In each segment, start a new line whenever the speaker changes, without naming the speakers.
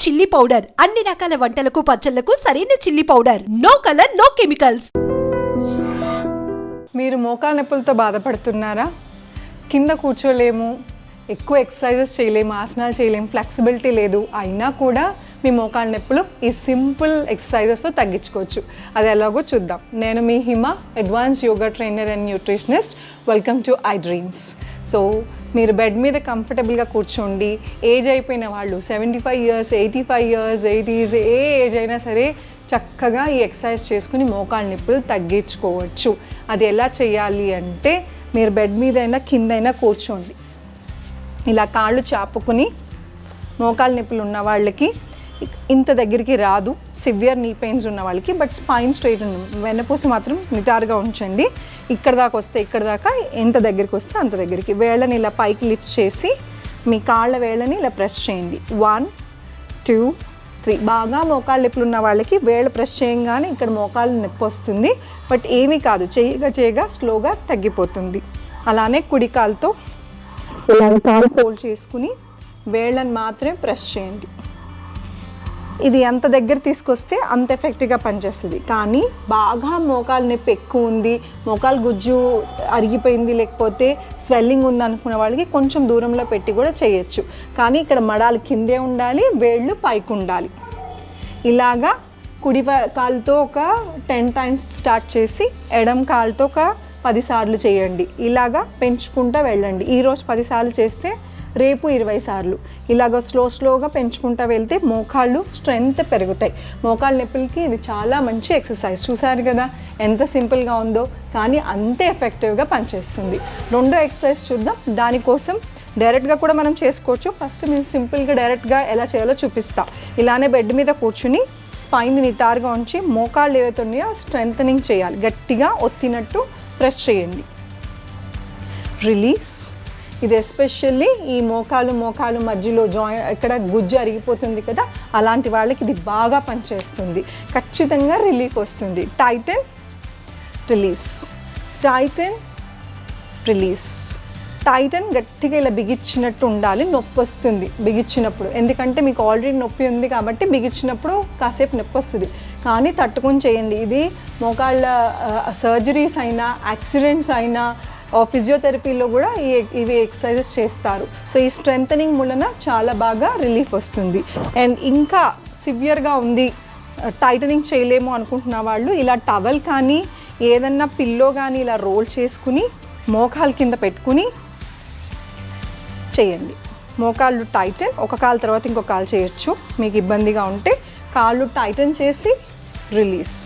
Chilli powder. అన్ని రకాల వంటలకు పచ్చళ్ళకు సరైన chilli powder. No colour no chemicals.
మీరు మోకాల నొప్పులతో బాధపడుతున్నారా? కింద కూర్చోలేము. ఎక్కువ ఎక్సర్సైజెస్ చేయలేము ఆసనాలు చేయలేము ఫ్లెక్సిబిలిటీ లేదు. అయినా కూడా మీ మోకాళ్ళ నొప్పులు ఈ సింపుల్ ఎక్సర్సైజెస్తో తగ్గించుకోవచ్చు. అది ఎలాగో చూద్దాం. నేను మీ Hima advance yoga trainer and nutritionist welcome to I dreams so మీరు బెడ్ మీద కంఫర్టబుల్గా కూర్చోండి. ఏజ్ అయిపోయిన వాళ్ళు seventy five years eighty five years eighties ఏ ఏజ్ అయినా సరే చక్కగా ఈ ఎక్సర్సైజ్ చేసుకుని మోకాళ్ళ నొప్పులు తగ్గించుకోవచ్చు. అది ఎలా చేయాలి అంటే మీరు బెడ్ మీద అయినా కిందైనా కూర్చోండి. ఇలా కాళ్ళు చాపుకుని మోకాళ్ళ నొప్పులు ఉన్న వాళ్ళకి ఇంత దగ్గరికి రాదు. సివియర్ నీ పెయిన్స్ ఉన్న వాళ్ళకి బట్ స్పైన్ స్ట్రైట్ వెన్నపూసి మాత్రం నిటారుగా ఉంచండి. ఇక్కడ దాకా వస్తే ఇక్కడ దాకా ఎంత దగ్గరికి వస్తే అంత దగ్గరికి. వేళ్ళని ఇలా పైకి లిఫ్ట్ చేసి మీ కాళ్ళ వేళ్ళని ఇలా ప్రెస్ చేయండి. వన్ టూ త్రీ బాగా మోకాళ్ళ నొప్పులు ఉన్న వాళ్ళకి వేళ్ళు ప్రెస్ చేయంగానే ఇక్కడ మోకాళ్ళు నొప్పి వస్తుంది. బట్ ఏమీ కాదు. చేయగా చేయగా స్లోగా తగ్గిపోతుంది. అలానే కుడి కాలుతో ఇలా కాలు ఫోల్డ్ చేసుకుని వేళ్ళని మాత్రమే ప్రెస్ చేయండి. ఇది ఎంత దగ్గర తీసుకొస్తే అంత ఎఫెక్టివ్గా పనిచేస్తుంది. కానీ బాగా మోకాలు నొప్పి ఎక్కువ ఉంది మోకాలు గుజ్జు అరిగిపోయింది లేకపోతే స్వెల్లింగ్ ఉంది అనుకున్న వాళ్ళకి కొంచెం దూరంలో పెట్టి కూడా చేయొచ్చు. కానీ ఇక్కడ మడాలు కిందే ఉండాలి వేళ్ళు పైకి ఉండాలి. ఇలాగా కుడి కాలుతో ఒక టెన్ టైమ్స్ స్టార్ట్ చేసి ఎడం కాలుతో ఒక పదిసార్లు చేయండి. ఇలాగా పెంచుకుంటూ వెళ్ళండి. ఈరోజు పదిసార్లు చేస్తే రేపు ఇరవై సార్లు. ఇలాగ స్లో స్లోగా పెంచుకుంటూ వెళ్తే మోకాళ్ళు స్ట్రెంగ్త్ పెరుగుతాయి. మోకాళ్ళ నొప్పులకి ఇది చాలా మంచి ఎక్సర్సైజ్. చూసారు కదా ఎంత సింపుల్గా ఉందో కానీ అంతే ఎఫెక్టివ్గా పనిచేస్తుంది. రెండో ఎక్సర్సైజ్ చూద్దాం. దానికోసం డైరెక్ట్గా కూడా మనం చేసుకోవచ్చు. ఫస్ట్ మేము సింపుల్గా డైరెక్ట్గా ఎలా చేయాలో చూపిస్తా. ఇలానే బెడ్ మీద కూర్చుని స్పైన్ నిటారుగా ఉంచి మోకాళ్ళు ఏవైతే ఉన్నాయో స్ట్రెంథనింగ్ చేయాలి. గట్టిగా ఒత్తినట్టు ప్రెస్ చేయండి. రిలీజ్. ఇది ఎస్పెషల్లీ ఈ మోకాలు మోకాలు మధ్యలో జాయి ఇక్కడ గుజ్జు అరిగిపోతుంది కదా అలాంటి వాళ్ళకి ఇది బాగా పనిచేస్తుంది. ఖచ్చితంగా రిలీఫ్ వస్తుంది. Tighten release tighten release tighten గట్టిగా ఇలా బిగించినట్టు ఉండాలి నొప్పి వస్తుంది బిగించినప్పుడు. ఎందుకంటే మీకు ఆల్రెడీ నొప్పి ఉంది కాబట్టి బిగించినప్పుడు కాసేపు నొప్పి వస్తుంది. కానీ తట్టుకొని చేయండి. ఇది మోకాళ్ళ సర్జరీస్ అయినా యాక్సిడెంట్స్ అయినా ఫిజియోథెరపీలో కూడా ఈ ఇవి ఎక్సర్సైజెస్ చేస్తారు. సో ఈ స్ట్రెంథనింగ్ వలన చాలా బాగా రిలీఫ్ వస్తుంది. అండ్ ఇంకా సివియర్గా ఉంది టైటనింగ్ చేయలేము అనుకుంటున్న వాళ్ళు ఇలా టవల్ కానీ ఏదన్నా పిల్లో కానీ ఇలా రోల్ చేసుకుని మోకాలు కింద పెట్టుకుని చేయండి. మోకాళ్ళు టైటన్ ఒక కాలు తర్వాత ఇంకొక కాలు చేయొచ్చు. మీకు ఇబ్బందిగా ఉంటే కాళ్ళు టైటన్ చేసి రిలీజ్.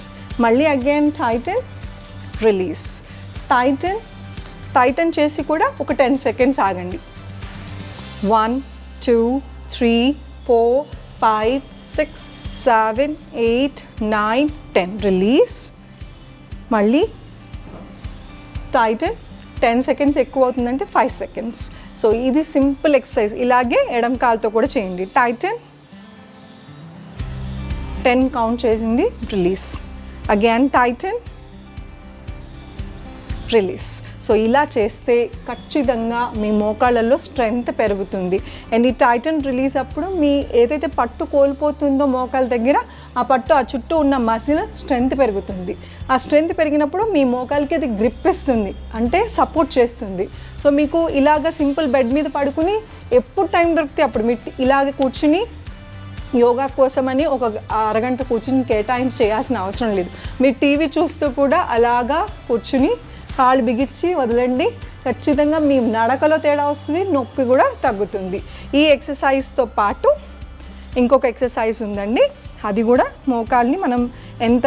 మళ్ళీ again tighten release. Tighten tighten చేసి కూడా ఒక టెన్ సెకండ్స్ ఆగండి. One two three four five six seven eight nine ten. Release. మళ్ళీ టైటన్ టెన్ సెకండ్స్ ఎక్కువ అవుతుందంటే ఫైవ్ సెకండ్స్. సో ఇది సింపుల్ ఎక్సర్సైజ్. ఇలాగే ఎడం కాలుతో కూడా చేయండి. టైటన్ టెన్ కౌంట్ చేసింది release. Again tighten release so ఇలా చేస్తే ఖచ్చితంగా మీ మోకాళ్ళల్లో స్ట్రెంగ్త్ పెరుగుతుంది. అండ్ ఈ టైటన్ రిలీజ్ అప్పుడు మీ ఏదైతే పట్టు కోల్పోతుందో మోకాళ్ళ దగ్గర ఆ పట్టు ఆ చుట్టూ ఉన్న మసిల్ స్ట్రెంగ్త్ పెరుగుతుంది. ఆ స్ట్రెంగ్త్ పెరిగినప్పుడు మీ మోకాలకి అది గ్రిప్ ఇస్తుంది. అంటే సపోర్ట్ చేస్తుంది. సో మీకు ఇలాగ సింపుల్ బెడ్ మీద పడుకుని ఎప్పుడు టైం దొరికితే అప్పుడు మీ ఇలాగ కూర్చుని యోగా కోసమని ఒక అరగంట కూర్చుని కేటాయించి చేయాల్సిన అవసరం లేదు. మీరు టీవీ చూస్తూ కూడా అలాగా కూర్చుని కాళ్ళు బిగించి వదలండి. ఖచ్చితంగా మీ నడకలో తేడా వస్తుంది నొప్పి కూడా తగ్గుతుంది. ఈ ఎక్సర్సైజ్తో పాటు ఇంకొక ఎక్సర్సైజ్ ఉందండి. అది కూడా మోకాల్ని మనం ఎంత